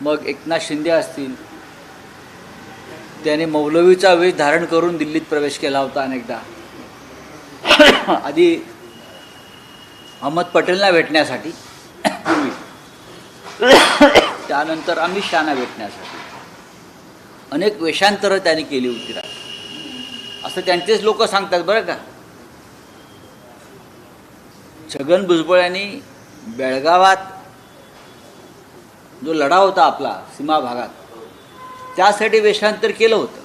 मग एकनाथ शिंदे असतील. त्याने मौलवीचा वेश धारण करून दिल्लीत प्रवेश केला होता अनेकदा. आधी अहमद पटेलना भेटण्यासाठी त्यानंतर अमित शहाना भेटण्यासाठी. अनेक वेषांतरं त्यांनी केली होती राज असं त्यांचेच लोक सांगतात बरं का. छगन भुजबळ यांनी बेळगावात जो लढा होता आपला सीमा भागात त्यासाठी वेषांतर केलं होतं.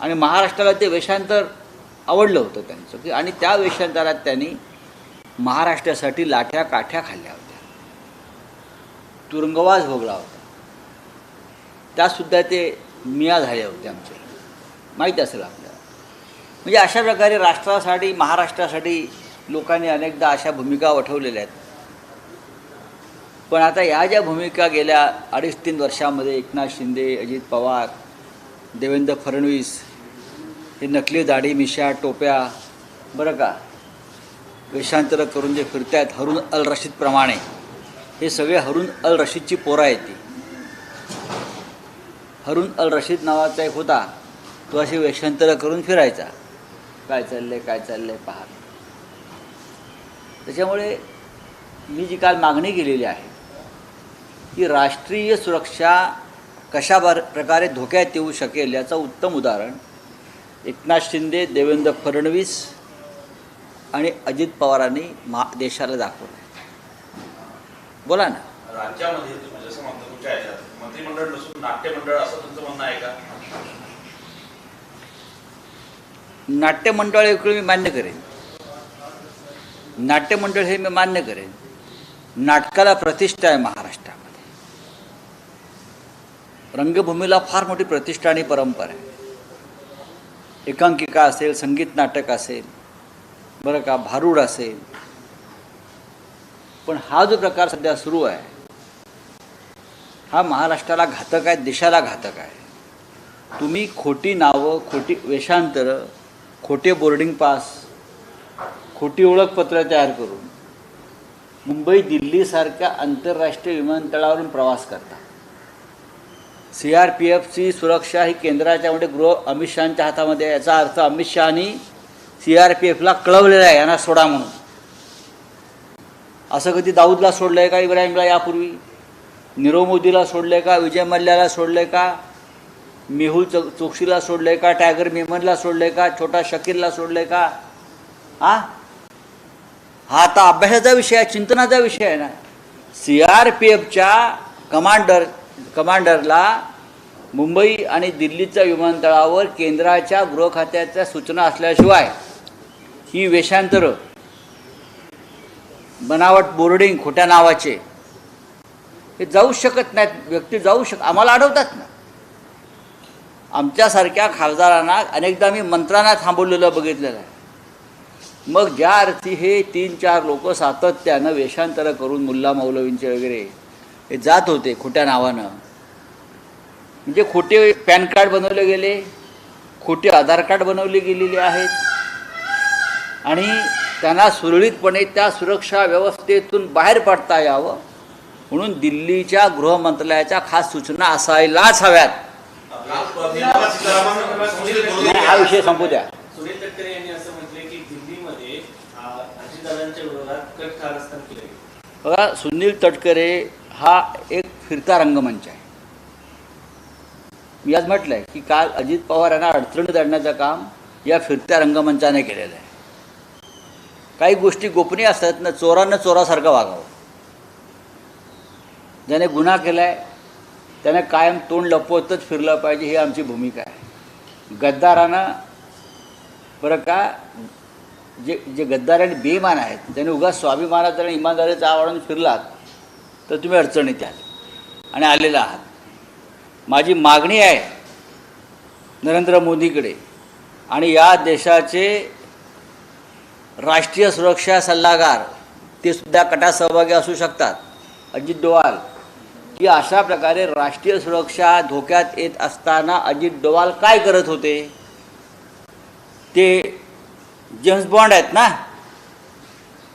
आणि महाराष्ट्राला ते वेषांतर आवडलं होतं त्यांचं. की आणि त्या वेषांतरात त्यांनी महाराष्ट्रासाठी लाठ्या काठ्या खाल्ल्या होत्या. तुरुंगवास भोगला होता. त्यासुद्धा ते मिया झाले होते आमचे. माहीत असेल आपल्याला. म्हणजे अशा प्रकारे राष्ट्रासाठी महाराष्ट्रासाठी लोकांनी अनेकदा अशा भूमिका वठवलेल्या आहेत. पण आता या ज्या भूमिका गेल्या अडीच तीन वर्षामध्ये एकनाथ शिंदे अजित पवार देवेंद्र फडणवीस हे नकली दाढी मिशा टोप्या बरं का वेषांतरं करून जे फिरतायत हरून अल रशीदप्रमाणे हे सगळे हरून अल रशीदची पोरं आहेत ती. हरून अल रशीद नावाचा एक होता तो अशी वेषांतरं करून फिरायचा. काय चाललं आहे काय चाललं आहे पहा. त्याच्यामुळे मी जी काल मागणी केलेली आहे की राष्ट्रीय सुरक्षा कशा प्रकारे धोक्यात येऊ शकेल याचं उत्तम उदाहरण एकनाथ शिंदे देवेंद्र फडणवीस आणि अजित पवारांनी मा देशाला दाखवलं. बोला ना. राज्यामध्ये तुम्ही जसं म्हणता तुमच्या ह्याच्यात मंत्रिमंडळ नसून नाट्यमंडळ असं तुमचं म्हणणं आहे का? नाट्यमंडळ इकडे मी मान्य करेन. नाट्यमंडळ हे मी मान्य करेन. नाटकाला प्रतिष्ठा आहे महाराष्ट्रामध्ये रंगभूमीला फार मोठी प्रतिष्ठा आणि परंपरा आहे. एकांकिका असेल संगीत नाटक असेल बरं का भारूड असेल. पण हा जो प्रकार सध्या सुरू आहे हा महाराष्ट्राला घातक आहे देशाला घातक आहे. तुम्ही खोटी नावं खोटी वेषांतरं खोटे बोर्डिंग पास खोटी ओळखपत्र तयार करून मुंबई दिल्लीसारख्या आंतरराष्ट्रीय विमानतळावरून प्रवास करता. सी आर पी एफची सुरक्षा ही केंद्राच्या म्हणजे गृह अमित शहाच्या हातामध्ये याचा अर्थ अमित शहानी सी आर पी एफला कळवलेला आहे यांना सोडा म्हणून. असं कधी दाऊदला सोडलं आहे का इब्राहिमला यापूर्वी? नीरव मोदीला सोडलं आहे का? विजय मल्ल्याला सोडलं आहे का? मेहुल चौ चोक्सीला सोडलं आहे का? टायगर मेमनला सोडलं आहे का? छोटा शकीरला सोडलं आहे का? हा हा आता अभ्यासाचा विषय आहे चिंतनाचा विषय आहे ना. सी आर पी एफच्या कमांडर कमांडरला मुंबई आणि दिल्लीच्या विमानतळावर केंद्राच्या गृह खात्याच्या सूचना असल्याशिवाय ही वेषांतरं बनावट बोर्डिंग खोट्या नावाचे हे जाऊ शकत नाहीत. व्यक्ती जाऊ शक आम्हाला अडवतात ना. आमच्यासारख्या खासदारांना अनेकदा मी मंत्र्यांना थांबवलेलं बघितलेलं आहे. मग ज्या अर्थी हे तीन चार लोक सातत्यानं वेषांतरं करून मुल्ला मौलवींचे वगैरे हे जात होते खोट्या नावानं. म्हणजे खोटे पॅन कार्ड बनवले गेले खोटे आधार कार्ड बनवले गेलेले आहेत. आणि त्यांना सुरळीतपणे त्या सुरक्षा व्यवस्थेतून बाहेर पडता यावं म्हणून दिल्लीच्या गृह मंत्रालयाच्या खास सूचना असायलाच हव्यात. हा विषय संपू द्या. सुनील तटकरे यांनी असं की दिल्लीमध्ये बघा सुनील तटकरे हा एक फिरता रंगमंच आहे. मी आज म्हटलं आहे की काल अजित पवार यांना अडचणीत आणण्याचं काम या फिरत्या रंगमंचाने केलेलं आहे. काही गोष्टी गोपनीय असतात ना चोरांना चोरासारखं वागावं. ज्याने गुन्हा केला आहे त्याने कायम तोंड लपवतच फिरलं पाहिजे ही आमची भूमिका आहे. गद्दारानं बरं का जे जे गद्दार आणि बेईमान आहेत त्याने उगाच स्वाभिमानाचा आणि इमानदारीचा आवडून फिरलात तर तुम्ही अडचणीत याल आणि आलेला आहात. माझी मागणी आहे नरेंद्र मोदीकडे आणि या देशाचे राष्ट्रीय सुरक्षा सल्लागार ते सुद्धा कटात सहभागी असू शकतात. अजित डोवाल. की अशा प्रकारे राष्ट्रीय सुरक्षा धोक्यात येत असताना अजित डोवाल काय करत होते? ते जेम्स बॉन्ड आहेत ना?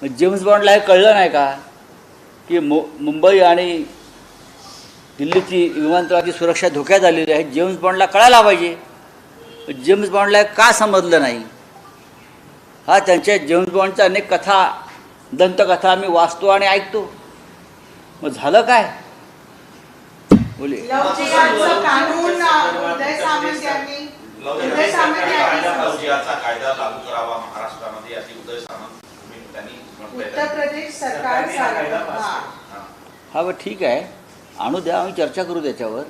जेम्स बॉन्डला हे कळलं नाही का? की मु मुंबई आणि दिल्लीची विमानतळाची सुरक्षा धोक्यात आलेली आहे. जेम्स बॉन्डला कळायला पाहिजे. जेम्स बॉन्डला का समजलं नाही? हा त्यांच्या जेम्स बॉन्डच्या अनेक कथा दंतकथा आम्ही वाचतो आणि ऐकतो. मग झालं काय? बोले. कायदा लागू करावा महाराष्ट्रामध्ये अशी उदय सामंत तुम्ही- त्यांनी म्हटलंय. उत्तर प्रदेश सरकार हा बरं ठीक आहे. आणू द्या आम्ही चर्चा करू त्याच्यावर.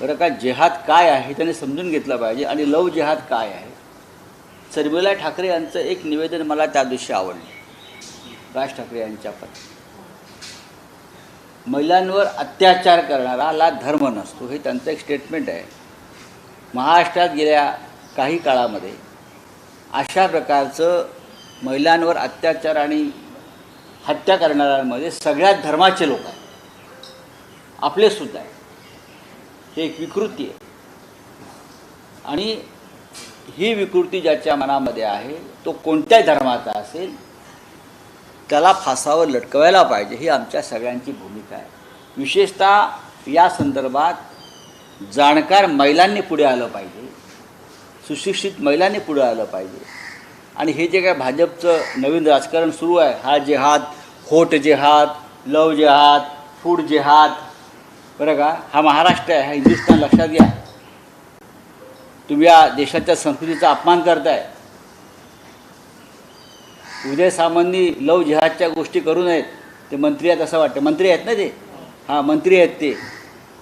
बरं का जेहाद काय आहे हे त्याने समजून घेतलं पाहिजे आणि लव जेहाद काय आहे? शर्मिला ठाकरे यांचं एक निवेदन मला त्या दिवशी आवडलं. राज ठाकरे यांच्या पण महिलांवर अत्याचार करणाराला धर्म नसतो हे त्यांचं एक स्टेटमेंट आहे. महाराष्ट्रात गेल्या काही काळामध्ये अशा प्रकारचं महिलांवर अत्याचार आणि हत्या करणाऱ्यांमध्ये सगळ्यात धर्माचे लोक आहेत. आपले सुद्धा आहे हे एक विकृती आहे. आणि ही विकृती ज्याच्या मनामध्ये आहे तो कोणत्याही धर्माचा असेल त्याला फासावर लटकवायला पाहिजे ही आमच्या सगळ्यांची भूमिका आहे. विशेषतः या संदर्भात जाणकार महिलांनी पुढे आलं पाहिजे सुशिक्षित महिलांनी पुढे आलं पाहिजे. आणि हे जे काय भाजपचं नवीन राजकारण सुरू आहे हा जेहाद होट जेहाद लव जेहाद फूड जेहाद बरं का? हा महाराष्ट्र आहे हा हिंदुस्थान लक्षात घ्या. तुम्ही या देशाच्या संस्कृतीचा अपमान करताय. उदय सामांनी लव जिहादच्या गोष्टी करू नयेत. ते मंत्री आहेत असं वाटतं. मंत्री आहेत ना ते? हां मंत्री आहेत ते.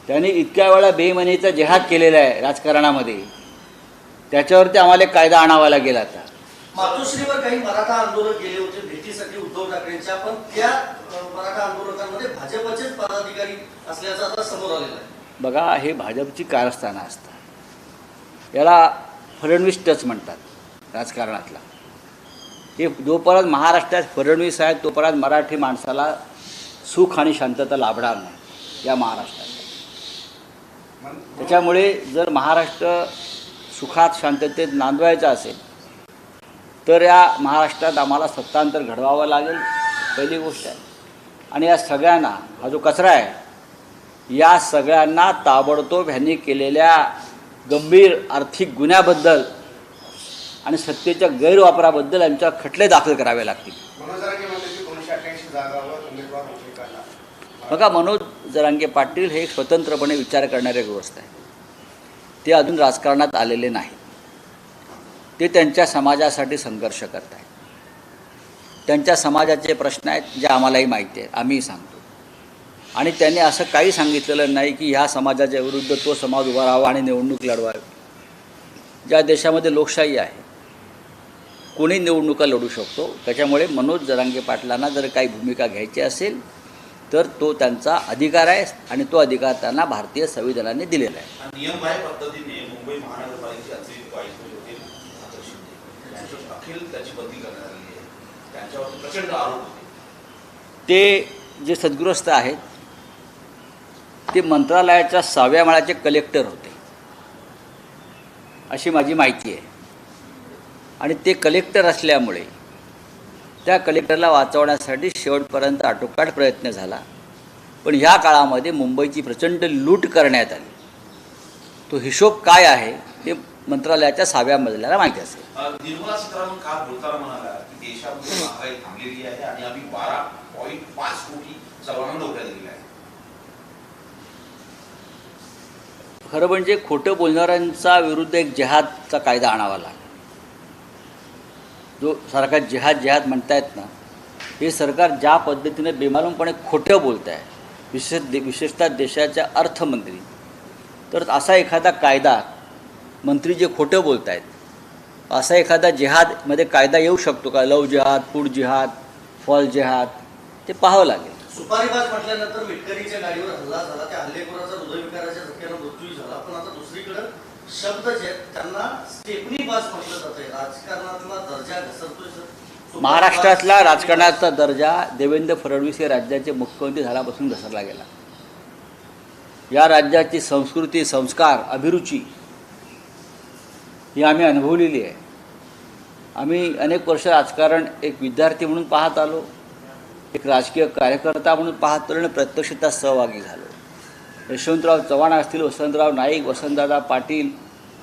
त्यांनी इतक्या वेळा बेमनीचा जिहाद केलेला आहे राजकारणामध्ये. त्याच्यावरती आम्हाला एक कायदा आणावा लागेल आता. मातोश्रीवर काही मराठा आंदोलक गेले होते भेटीसाठी उद्धव ठाकरेंच्या पण त्या मराठा आंदोलकांमध्ये भाजपचेच पदाधिकारी असल्याचं आता समोर आलेलं आहे. बघा हे भाजपची कारस्थानं असतात. याला फडणवीस टच म्हणतात राजकारणातला. हे जोपर्यंत महाराष्ट्रात फडणवीस आहेत तोपर्यंत मराठी माणसाला सुख आणि शांतता लाभणार नाही या महाराष्ट्रात. त्याच्यामुळे जर महाराष्ट्र सुखात शांततेत नांदवायचा असेल तर या महाराष्ट्रात आम्हाला सत्तांतर घडवावं लागेल पहिली गोष्ट आहे. आणि या सगळ्यांना हा जो कचरा आहे या सगळ्यांना ताबडतोब ह्यांनी केलेल्या गंभीर आर्थिक गुन्ह्याबद्दल आणि सत्तेच्या गैरवापराबद्दल यांच्या खटले दाखल करावे लागतील. बघा मनोज जरांगे पाटील हे स्वतंत्रपणे विचार करणारे ग्रस्त आहे. ते अजून राजकारणात आलेले नाही. ते त्यांच्या समाजासाठी संघर्ष करत आहेत त्यांच्या समाजाचे प्रश्न आहेत जे आम्हालाही माहिती आहेत आम्हीही सांगतो. आणि त्यांनी असं काही सांगितलेलं नाही की ह्या समाजाच्या विरुद्ध तो समाज उभा राहावा आणि निवडणूक लढवावी ज्या देशामध्ये लोकशाही आहे कोणी निवडणुका लढू शकतो त्याच्यामुळे मनोज जरांगे पाटलांना जर काही भूमिका घ्यायची असेल तर तो त्यांचा अधिकार आहे आणि तो अधिकार त्यांना भारतीय संविधानाने दिलेला आहे आणि नियमबाह्य पद्धतीने मुंबई महानगरपालिकेचे अतिरिक्त आयुक्त जे होते भास्कर अखिल त्याची बदली करण्यात आली आहे. त्यांच्यावर प्रचंड आरोप होते. ते जे सद्गृहस्थ आहेत ते मंत्रालयाच्या सहाव्या माळ्याचे कलेक्टर होते. अशी माझी माहिती आहे. आणि ते कलेक्टर असल्यामुळे त्या कलेक्टरला वाचवण्यासाठी शेवटपर्यंत आटोकाट प्रयत्न झाला. पण ह्या काळामध्ये मुंबईची प्रचंड लूट करण्यात आली. तो हिशोब काय आहे ते मंत्रालयाच्या सहाव्या मजल्याला माहिती असेल. निर्मला सीतारामन काल बोलताना म्हणाला की देशामध्ये महागाई थांबलेली आहे आणि आम्ही बारा पॉईंट पाच कोटी सर्वांना नोकऱ्या दिलेल्या आहेत. खरं म्हणजे खोटं बोलणाऱ्यांचा विरुद्ध एक जिहादचा कायदा आणावा लागला. जो सरकार जिहाद जिहाद म्हणतायत ना हे सरकार ज्या पद्धतीने बेमालूमपणे खोटं बोलत आहे विशेष दे विशेषतः देशाच्या अर्थमंत्री तर असा एखादा कायदा मंत्री जे खोटं बोलत आहेत असा एखादा जिहादमध्ये कायदा येऊ शकतो का? लव जिहाद फूड जिहाद फॉल जिहाद ते पाहावं लागेल. सुपारीबाज म्हटल्यानंतर मिटकरीच्या गाडीवर हल्ला झाला. त्या हल्लेखोराचा हृदयविकाराच्या मृत्यू झाला. पण आता दुसरीकडे शब्द जे त्यांना स्टेपनी बाज म्हटलं जातंय राजकारणातला दर्जा घसरतोय सर. महाराष्ट्रातला राजकारणाचा दर्जा देवेंद्र फडणवीस हे राज्याचे मुख्यमंत्री झाल्यापासून घसरला गेला. या राज्याची संस्कृती संस्कार अभिरुची ही आम्ही अनुभवलेली आहे. आम्ही अनेक वर्ष राजकारण एक विद्यार्थी म्हणून पाहत आलो. एक राजकीय कार्यकर्ता म्हणून पाहत आलो आणि प्रत्यक्षता सहभागी झालो. यशवंतराव चव्हाण असतील वसंतराव नाईक वसंतदादा पाटील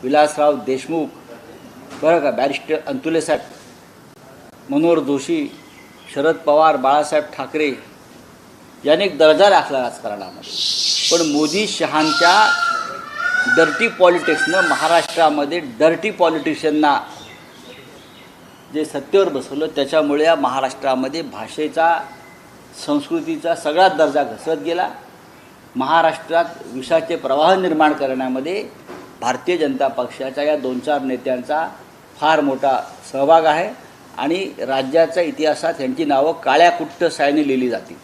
विलासराव देशमुख बरं का बॅरिस्टर अंतुले साहेब मनोहर जोशी शरद पवार बाळासाहेब ठाकरे याने एक दर्जा राखला राजकारणामध्ये. पण मोदी शहांच्या डर्टी पॉलिटिक्सनं महाराष्ट्रामध्ये डर्टी पॉलिटिशियनना जे सत्तेवर बसवलं त्याच्यामुळे या महाराष्ट्रामध्ये भाषेचा संस्कृतीचा सगळाच दर्जा घसरत गेला. महाराष्ट्रात विषाचे प्रवाह निर्माण करण्यामध्ये भारतीय जनता पक्षाच्या या दोन चार नेत्यांचा फार मोठा सहभाग आहे आणि राज्याच्या इतिहासात यांची नावं काळ्या कुट्ट सायने लिहिली जातील.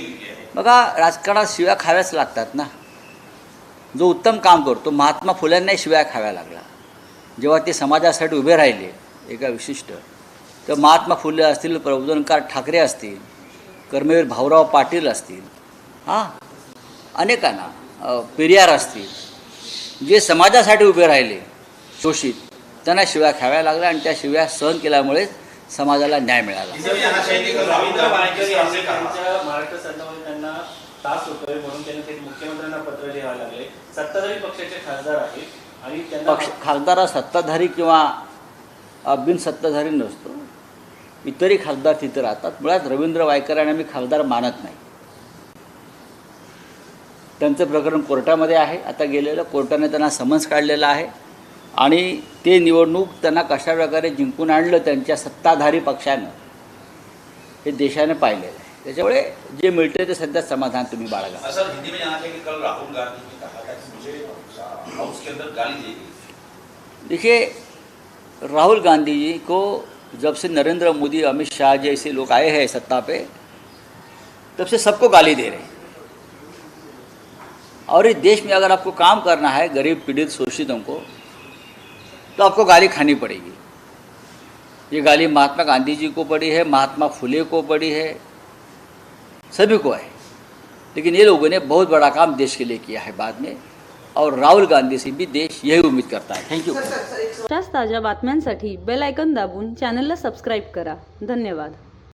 ठीक आहे. बघा राजकारणात शिव्या खाव्याच लागतात ना. जो उत्तम काम करतो महात्मा फुल्यांनाही शिव्या खाव्या लागला. जेव्हा ते समाजासाठी उभे राहिले एका विशिष्ट तर महात्मा फुले असतील प्रबोधनकार ठाकरे असतील कर्मवीर भाऊराव पाटील असतील हां अनेकांना पेरियार असतील जे समाजासाठी उभे राहिले शोषित त्यांना शिव्या खाव्या लागल्या आणि त्या शिव्या सहन केल्यामुळेच समाजाला न्याय मिळाला. त्रास होतोय म्हणून त्यांनी थेट मुख्यमंत्र्यांना पत्र लिहावं लागले. सत्ताधारी पक्षाचे खासदार आहेत आणि त्यांना पक्ष खासदार हा सत्ताधारी किंवा अ, बिनसत्ताधारी नसतो. इतरही खासदार तिथे राहतात. मुळात रवींद्र वायकरांना मी खासदार मानत नाही. त्यांचं प्रकरण कोर्टामध्ये आहे. आता गेलेलं कोर्टाने त्यांना समन्स काढलेला आहे. आणि ते निवडणूक त्यांना कशा प्रकारे जिंकून आणलं त्यांच्या सत्ताधारी पक्षानं हे देशाने पाहिलेलं आहे. त्याच्यामुळे जे मिळते ते सध्या समाधान तुम्ही बाळगा. सर हिंदी में यहाँ कि कल राहुल गांधी ने कहा था कि मुझे हाउस के अंदर गाली दी गई देखिए राहुल गांधी जी को जब से नरेंद्र मोदी अमित शाह जैसे लोग आए हैं सत्ता पे तब से सबको गाली दे रहे हैं। और इस देश में अगर आपको काम करना है गरीब पीड़ित शोषितों को तो आपको गाली खानी पड़ेगी। ये गाली महात्मा गांधी जी को पड़ी है महात्मा फुले को पड़ी है सभी को है। लेकिन ये लोगों ने बहुत बड़ा काम देश के लिए किया है बाद में, और राहुल गांधी से भी देश यही उम्मीद करता है। थैंक यू ताज़ा बातम्यांसाठी बेल आयकॉन दाबून चॅनलला सबस्क्राईब करा. धन्यवाद.